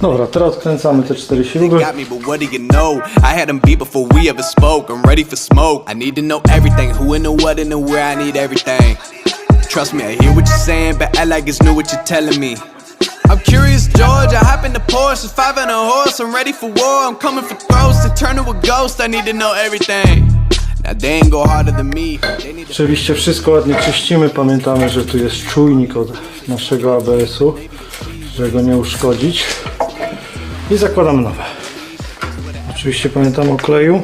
Dobra, teraz odkręcamy te cztery śruby. got me, but what do you know? I had them beat before we ever spoke. I'm ready for smoke. I need to know everything who and the what and the where. I need everything. Trust me, I hear what you're saying, but act like it's new what you're telling me. I'm curious, George. I hop in the Porsche, five and a horse. I'm ready for war. I'm coming for throats to turn to a ghost. I need to know everything. Now they ain't go harder than me. They need to Oczywiście wszystko ładnie czyścimy. Pamiętamy, że tu jest czujnik od naszego ABS-u, żeby go nie uszkodzić. I zakładamy nowe. Oczywiście pamiętam o kleju.